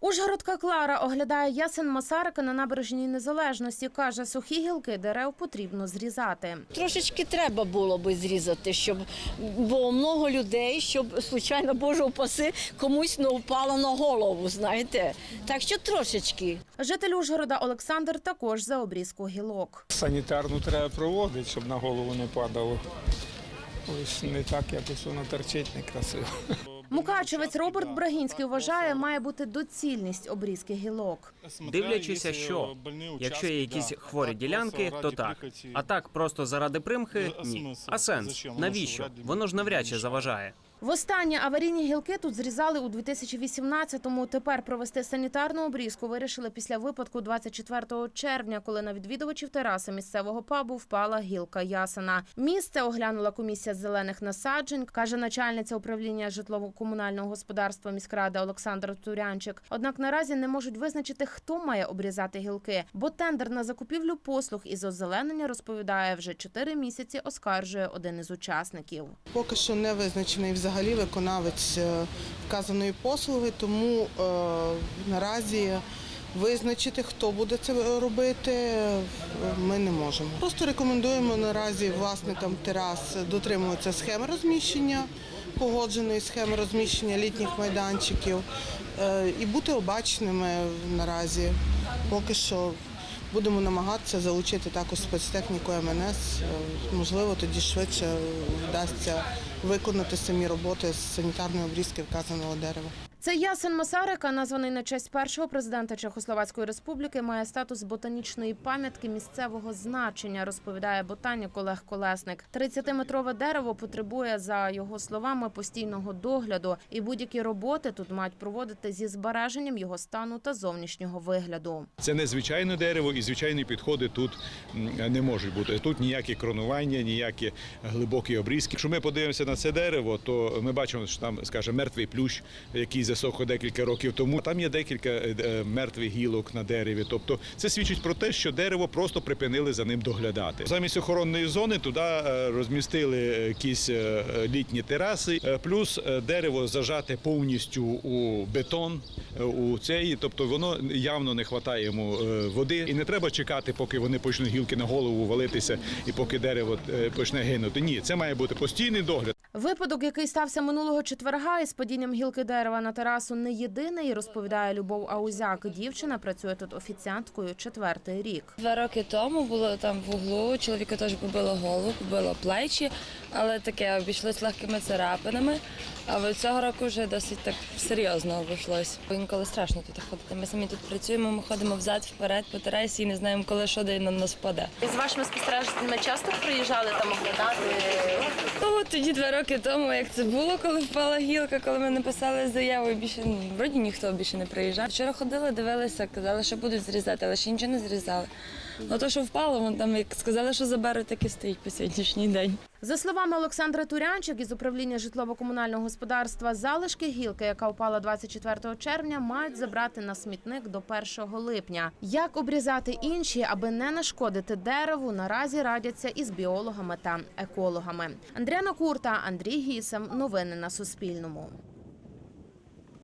Ужгородка Клара оглядає ясен Масарика на набережній незалежності. Каже, сухі гілки дерев потрібно зрізати. Трошечки треба було би зрізати, щоб було много людей, щоб случайно Боже упаси комусь не впало на голову. Знаєте, так що трошечки. Житель Ужгорода Олександр також за обрізку гілок. Санітарну треба проводити, щоб на голову не падало. Ось не так якось воно торчить некрасиво. Мукачевець Роберт Брагінський вважає, має бути доцільність обрізки гілок. Дивлячися, що якщо є якісь хворі ділянки, то так. А так просто заради примхи ні. А сенс навіщо? Воно ж навряд чи заважає. Востаннє аварійні гілки тут зрізали у 2018-му. Тепер провести санітарну обрізку вирішили після випадку 24 червня, коли на відвідувачів тераси місцевого пабу впала гілка ясена. Місце оглянула комісія зелених насаджень, каже начальниця управління житлово-комунального господарства міськради Олександра Турянчик. Однак наразі не можуть визначити, хто має обрізати гілки, бо тендер на закупівлю послуг із озеленення розповідає вже 4 місяці. Оскаржує один із учасників. Поки що не визначений взагалі виконавець е, вказаної послуги, тому е, наразі визначити, хто буде це робити, ми не можемо. Просто рекомендуємо наразі власникам терас дотримуватися схеми розміщення, погодженої схеми розміщення літніх майданчиків е, і бути обачними наразі. Поки що будемо намагатися залучити також спецтехніку МНС. Е, Можливо, тоді швидше вдасться виконати самі роботи з санітарної обрізки вказаного дерева. Цей ясен Масарика, названий на честь першого президента Чехословацької республіки, має статус ботанічної пам'ятки місцевого значення, розповідає ботанік Олег Колесник. 30-метрове дерево потребує, за його словами, постійного догляду, і будь-які роботи тут мають проводити зі збереженням його стану та зовнішнього вигляду. Це не звичайне дерево, і звичайні підходи тут не можуть бути. Тут ніякі кронування, ніякі глибокі обрізки. Якщо ми подивимося на це дерево, то ми бачимо, що там, скажімо, мертвий плющ, який засох декілька років тому. Там є декілька е, е, мертвих гілок на дереві. Тобто це свідчить про те, що дерево просто припинили за ним доглядати. Замість охоронної зони туди е, розмістили якісь літні тераси, плюс дерево зажате повністю у бетон. У цей, тобто воно явно не вистачає йому води, і не треба чекати, поки вони почнуть гілки на голову валитися, і поки дерево почне гинути. Ні, це має бути постійний догляд. Випадок, який стався минулого четверга із падінням гілки дерева на терасу, не єдиний, розповідає Любов Аузяк. Дівчина працює тут офіціанткою четвертий рік. Два роки тому було там в углу, чоловіка теж побило голову, побило плечі, але таке обійшлось легкими царапинами. А цього року вже досить так серйозно обійшлось. Інколи страшно тут ходити. Ми самі тут працюємо, ми ходимо взад, вперед по терасі і не знаємо, коли що де на нас впаде. З вашими спостереженнями часто приїжджали там оглядати. Тоді два роки тому, як це було, коли впала гілка, коли ми написали заяву, і більше ну, вроді ніхто більше не приїжджав. Вчора ходили, дивилися, казали, що будуть зрізати, але ще нічого не зрізали. Ну то, що впало, вон там як сказали, що заберуть, так і стоїть по сьогоднішній день. За словами Олександра Турянчик із управління житлово-комунального господарства, залишки гілки, яка впала 24 червня, мають забрати на смітник до 1 липня. Як обрізати інші, аби не нашкодити дереву, наразі радяться із біологами та екологами. Андріана Курта, Андрій Гісем. Новини на Суспільному.